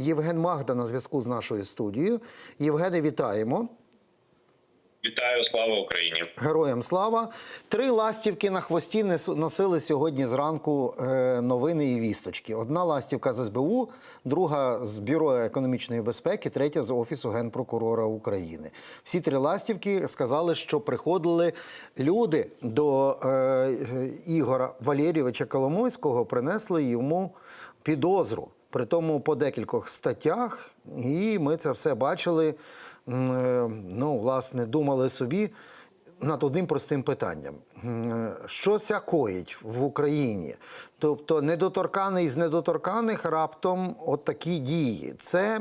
Євген Магда на зв'язку з нашою студією. Євгене, вітаємо. Вітаю, слава Україні! Героям слава. Три ластівки на хвості носили сьогодні зранку е, новини і вісточки. Одна ластівка з СБУ, друга з Бюро економічної безпеки, третя з Офісу генпрокурора України. Всі три ластівки сказали, що приходили люди до е, е, Ігора Валерійовича Коломойського, принесли йому підозру. При тому по декількох статтях, і ми це все бачили. Е, Ну, власне, думали собі над одним простим питанням: е, що ця коїть в Україні? Тобто, недоторканий з недоторканих раптом от такі дії. Це,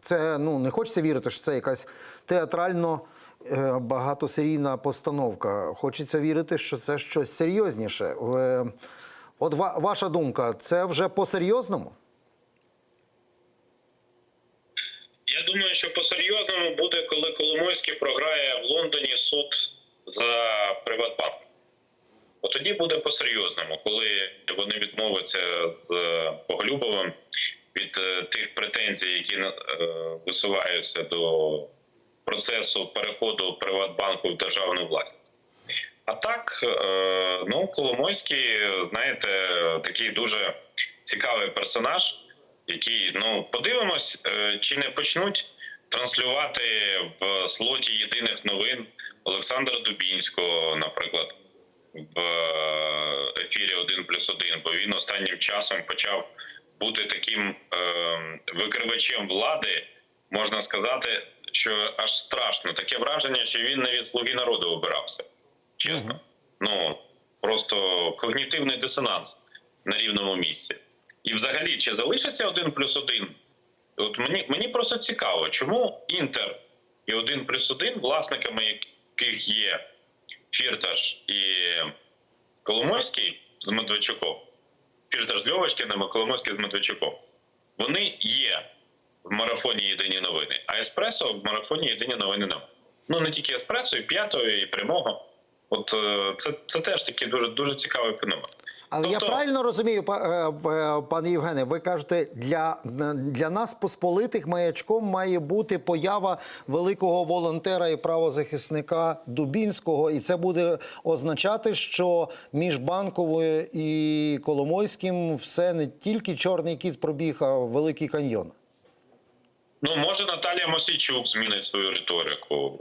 це ну не хочеться вірити, що це якась театрально. е, Багатосерійна постановка. Хочеться вірити, що це щось серйозніше. Е, От ва- ваша думка, це вже по-серйозному? Я думаю, що по-серйозному буде, коли Коломойський програє в Лондоні суд за Приватбанк. От тоді буде по-серйозному, коли вони відмовляться з Поглюбовим від е, тих претензій, які е, висуваються до процесу переходу Приватбанку в державну власність. А так, е, ну Коломойський, знаєте, такий дуже цікавий персонаж, який ну подивимось, е, чи не почнуть транслювати в слоті єдиних новин Олександра Дубінського, наприклад, в е, ефірі 1 плюс 1, бо він останнім часом почав бути таким викривачем влади, можна сказати, що аж страшно. Таке враження, що він не від слуги народу обирався. Чесно. Ну просто когнітивний дисонанс на рівному місці. І взагалі, чи залишиться один плюс один? От мені, мені просто цікаво, чому Інтер і один плюс один, власниками яких є Фірташ і Коломойський з Медведчуком, Фірташ з Льовочкиним, а Коломойський з Медведчуком, вони є в марафоні Єдині новини, а Еспресо в марафоні Єдині новини немає. Ну не тільки Еспресо, і п'ятого, і прямого. От е, це, це теж такий дуже дуже цікавий феномен. Але я Тобто- правильно розумію, е, е, пане Євгене, ви кажете, для, для нас, посполитих, маячком має бути поява великого волонтера і правозахисника Дубінського, і це буде означати, що між Банковою і Коломойським все не тільки чорний кіт пробіг, а великий каньйон. Ну, може, Наталія Мосійчук змінить свою риторику.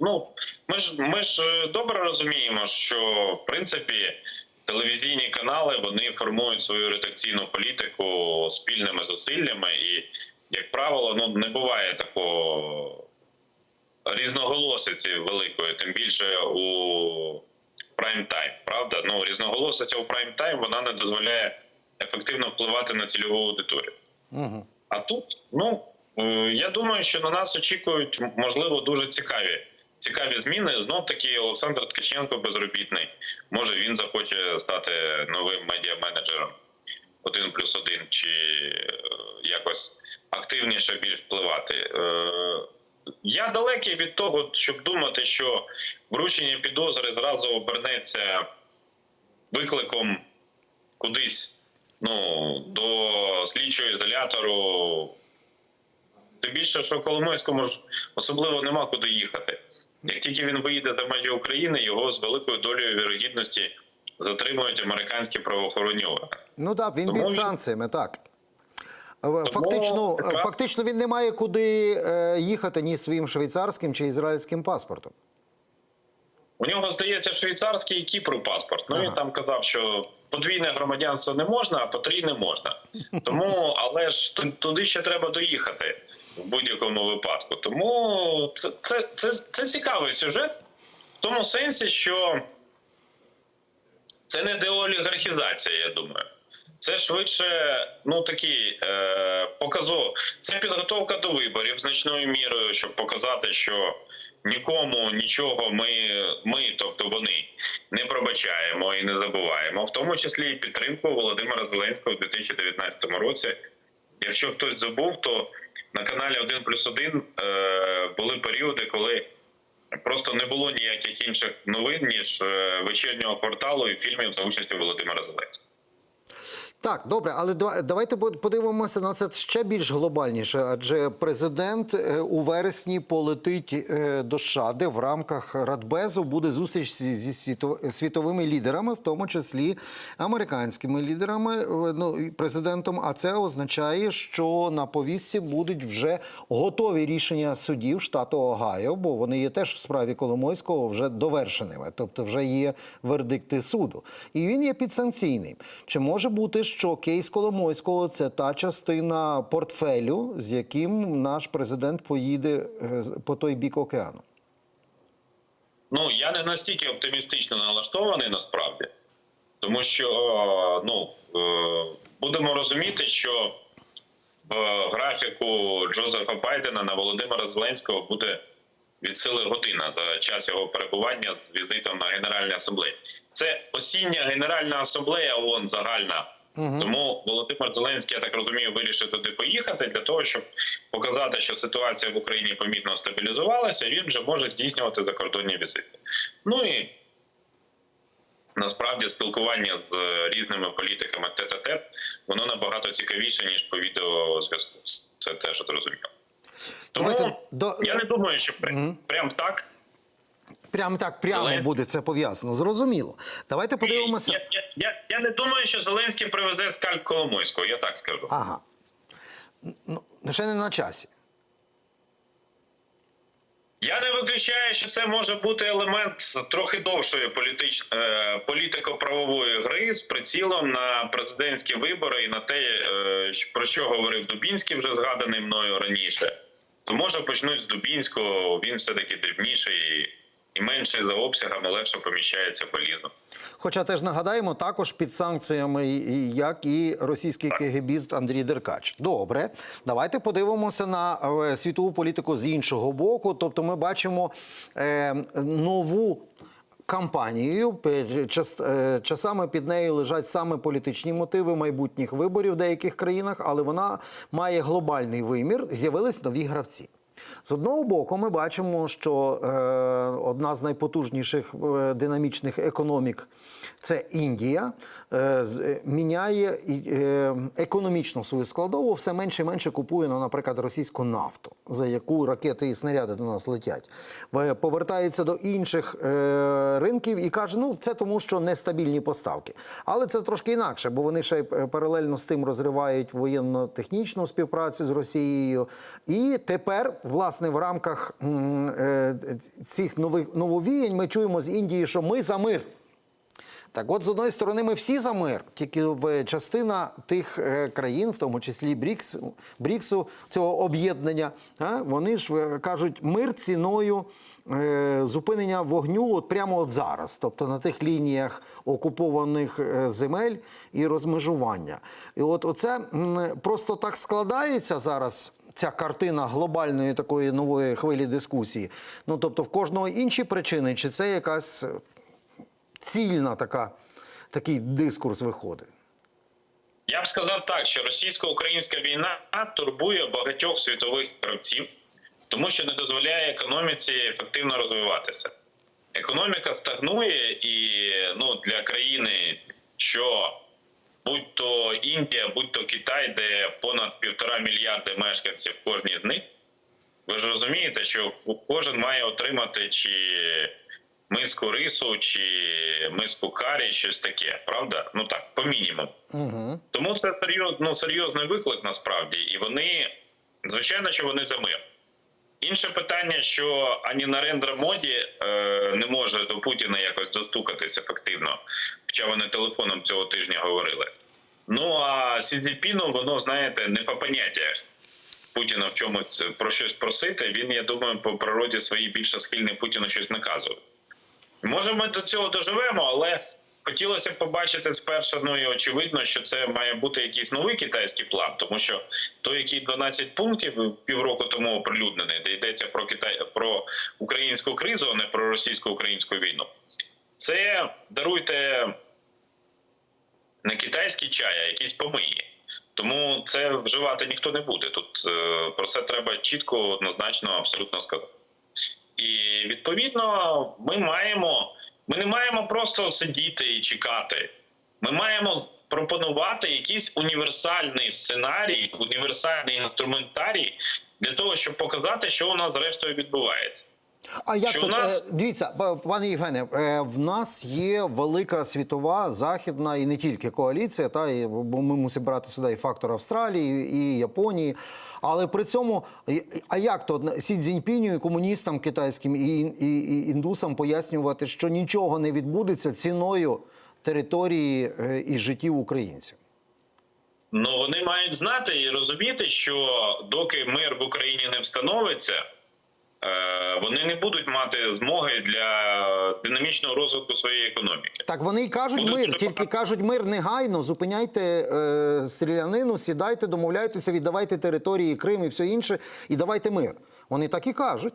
Ну, ми ж ми ж е, добре розуміємо, що в принципі телевізійні канали вони формують свою редакційну політику спільними зусиллями, і, як правило, ну не буває такого різноголосиці великої, тим більше у прайм-тайм. Правда? Ну, різноголосиця у прайм-тайм вона не дозволяє ефективно впливати на цільову аудиторію. Угу. А тут, ну е, я думаю, що на нас очікують можливо дуже цікаві. Цікаві зміни. Знов таки Олександр Ткаченко безробітний. Може він захоче стати новим медіа-менеджером один плюс один, чи е, якось активніше більш впливати. Е, Я далекий від того, щоб думати, що вручення підозри зразу обернеться викликом кудись ну, до слідчого ізолятору. Тим більше, що в Коломойському ж особливо нема куди їхати. Як тільки він виїде за межі України, його з великою долею вірогідності затримують американські правоохоронні органи. Ну так, він Тому під санкціями, так. Е, Фактично, якраз- фактично він не має куди е, їхати ні своїм швейцарським чи ізраїльським паспортом. У нього здається швейцарський і Кіпру паспорт. Ну він там казав, що подвійне громадянство не можна, а потрійне можна. Тому, але ж туди ще треба доїхати в будь-якому випадку. Тому це, це, це, це цікавий сюжет в тому сенсі, що це не деолігархізація, я думаю. Це швидше, ну такий е, показов. Це підготовка до виборів значною мірою, щоб показати, що нікому нічого ми, ми, тобто вони, не пробачаємо і не забуваємо, в тому числі і підтримку Володимира Зеленського у 2019 році. Якщо хтось забув, то на каналі 1 плюс 1 е, були періоди, коли просто не було ніяких інших новин ніж е, вечірнього кварталу і фільмів за участі Володимира Зеленського. Так, добре, але давайте подивимося на це ще більш глобальніше. Адже президент е, у вересні полетить е, до США, де в рамках Радбезу буде зустріч зі зі світовими лідерами, в тому числі американськими лідерами, е, ну президентом. А це означає, що на повістці будуть вже готові рішення судів штату Огайо, бо вони є теж в справі Коломойського вже довершеними, тобто вже є вердикти суду. І він є підсанкційним. Чи може бути, що кейс Коломойського це та частина портфелю, з яким наш президент поїде е, по той бік океану? Ну я не настільки оптимістично налаштований насправді, тому що ну е, будемо розуміти, що в графіку Джозефа Байдена на Володимира Зеленського буде від сили година за час його перебування з візитом на Генеральну асамблею. Це осіння Генеральна асамблея ООН загальна. Тому Володимир Зеленський, я так розумію, вирішив туди поїхати для того, щоб показати, що ситуація в Україні помітно стабілізувалася. Він вже може здійснювати закордонні візити. Ну і насправді спілкування з різними політиками тет-а-тет, воно набагато цікавіше ніж по відеозв'язку. Це теж зрозуміло. Тому Давайте до- я не думаю, що прям, прям так. Прямо так, прямо Зелен- буде це пов'язано. Зрозуміло. Давайте подивимося. Я, я, я, я не думаю, що Зеленський привезе скальп Коломойського, я так скажу. Ага. Ну, ще не на часі. Я не виключаю, що це може бути елемент трохи довшої політич... е, політико-правової гри з прицілом на президентські вибори і на те, е, про що говорив Дубінський, вже згаданий мною раніше. То може почнуть з Дубінського, він все таки дрібніший і, менший за обсягами, легше поміщається по лізу. Хоча теж нагадаємо, також під санкціями, як і російський КГБіст Андрій Деркач. Добре, давайте подивимося на е, світову політику з іншого боку. Тобто, ми бачимо е, нову. Кампанією час- е, часами під нею лежать саме політичні мотиви майбутніх виборів в деяких країнах, але вона має глобальний вимір. З'явились нові гравці. З одного боку, ми бачимо, що е, одна з найпотужніших е, динамічних економік це Індія, міняє і, е, економічно свою складову, все менше і менше купує, ну, наприклад, російську нафту, за яку ракети і снаряди до нас летять. Повертається до інших е, ринків і каже, ну це тому, що нестабільні поставки. Але це трошки інакше, бо вони ще е, паралельно з цим розривають воєнно-технічну співпрацю з Росією. І тепер, власне, в рамках е, цих нових нововіянь ми чуємо з Індії, що ми за мир. Так, от з одної сторони, ми всі за мир, тільки в частина тих е, країн, в тому числі Брікс, Бріксу, цього об'єднання, вони ж е, кажуть, мир ціною е, зупинення вогню от прямо от зараз, тобто на тих лініях окупованих е, земель і розмежування. І от оце просто так складається зараз. Ця картина глобальної такої нової хвилі дискусії. Ну тобто, в кожного інші причини, чи це якась цільна така, такий дискурс виходить. Я б сказав так, що російсько-українська війна турбує багатьох світових гравців, тому що не дозволяє економіці ефективно розвиватися. Економіка стагнує, і ну, для країни, що будь то Індія, будь то Китай, де понад півтора мільярди мешканців кожній з них, ви ж розумієте, що кожен має отримати чи миску рису, чи миску карі, щось таке, правда? Ну так, по мінімуму. Угу. Тому це серйоз, ну, серйозний виклик насправді, і вони, звичайно, що вони за мир. Інше питання, що ані Нарендра Моді е, не може до Путіна якось достукатись ефективно, хоча вони телефоном цього тижня говорили. Ну а Сі Цзіньпіну, воно, знаєте, не по поняттях Путіна в чомусь про щось просити. Він, я думаю, по природі своїй більше схильний Путіну щось наказувати. Може, ми до цього доживемо, але хотілося б побачити спершу, ну і очевидно, що це має бути якийсь новий китайський план, тому що той, який 12 пунктів півроку тому оприлюднений, де йдеться про Китай про українську кризу, а не про російсько-українську війну. Це даруйте не китайський чай, а якісь помиї. Тому це вживати ніхто не буде. Тут е, про це треба чітко, однозначно, абсолютно сказати. І відповідно, ми маємо, ми не маємо просто сидіти і чекати. Ми маємо пропонувати якийсь універсальний сценарій, універсальний інструментарій для того, щоб показати, що у нас зрештою відбувається. А як Що тут нас- е, дивіться, пане Євгене, е, в нас є велика світова західна і не тільки коаліція, та і бо ми мусимо брати сюди і фактор Австралії, і Японії. Але при цьому, а як то Сі Цзіньпіню і комуністам китайським і, і, і індусам пояснювати, що нічого не відбудеться ціною території е, і життів українців? Ну вони мають знати і розуміти, що доки мир в Україні не встановиться, вони не будуть мати змоги для динамічного розвитку своєї економіки. Так вони й кажуть Будуть мир, тільки кажуть мир негайно, зупиняйте е, стрілянину, сідайте, домовляйтеся, віддавайте території Крим і все інше, і давайте мир. Вони так і кажуть.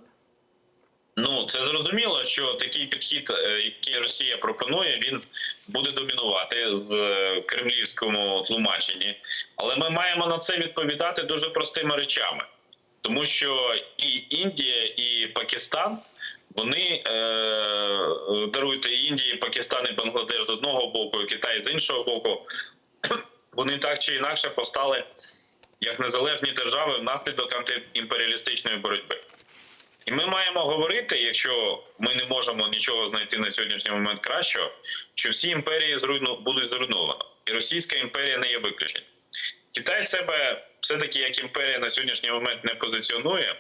Ну це зрозуміло, що такий підхід, е, який Росія пропонує, він буде домінувати з е, кремлівському тлумаченні. Але ми маємо на це відповідати дуже простими речами, тому що і Індія, і Пакистан. Вони е, даруйте і Індія, і Пакистан, і Бангладеш з одного боку, Китай з іншого боку. Вони так чи інакше постали як незалежні держави внаслідок антиімперіалістичної боротьби. І ми маємо говорити, якщо ми не можемо нічого знайти на сьогоднішній момент кращого, що всі імперії зруйну будуть зруйновані, і Російська імперія не є виключенням. Китай себе все-таки як імперія на сьогоднішній момент не позиціонує.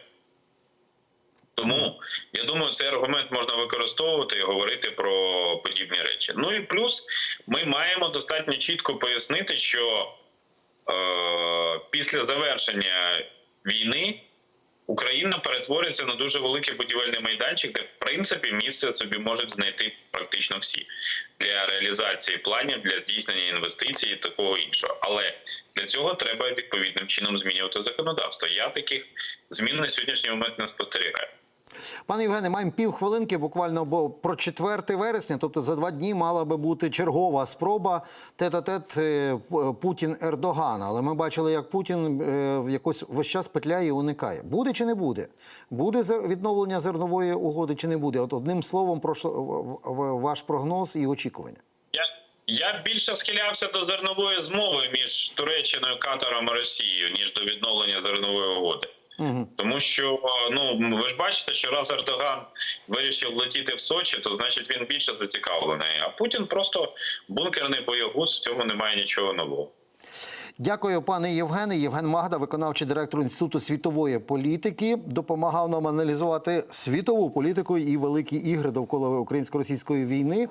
Тому я думаю, цей аргумент можна використовувати і говорити про подібні речі. Ну і плюс ми маємо достатньо чітко пояснити, що е, після завершення війни Україна перетвориться на дуже великий будівельний майданчик, де в принципі місце собі можуть знайти практично всі для реалізації планів, для здійснення інвестицій і такого іншого. Але для цього треба відповідним чином змінювати законодавство. Я таких змін на сьогоднішній момент не спостерігаю. Пане Євгене, маємо півхвилинки буквально, бо про 4 вересня, тобто за два дні мала би бути чергова спроба тет-а-тет е, Путін-Ердоган. Але ми бачили, як Путін е, якось весь час петляє і уникає. Буде чи не буде? Буде відновлення зернової угоди чи не буде? От одним словом, в- ваш прогноз і очікування. Я більше схилявся до зернової змови між Туреччиною, Катаром і Росією, ніж до відновлення зернової угоди. Угу. Тому що ну ви ж бачите, що раз Ердоган вирішив летіти в Сочі, то значить він більше зацікавлений. А Путін просто бункерний боягуз, в цьому немає нічого нового. Дякую, пане Євгене. Євген Магда, виконавчий директор Інституту світової політики, допомагав нам аналізувати світову політику і великі ігри довкола українсько-російської війни.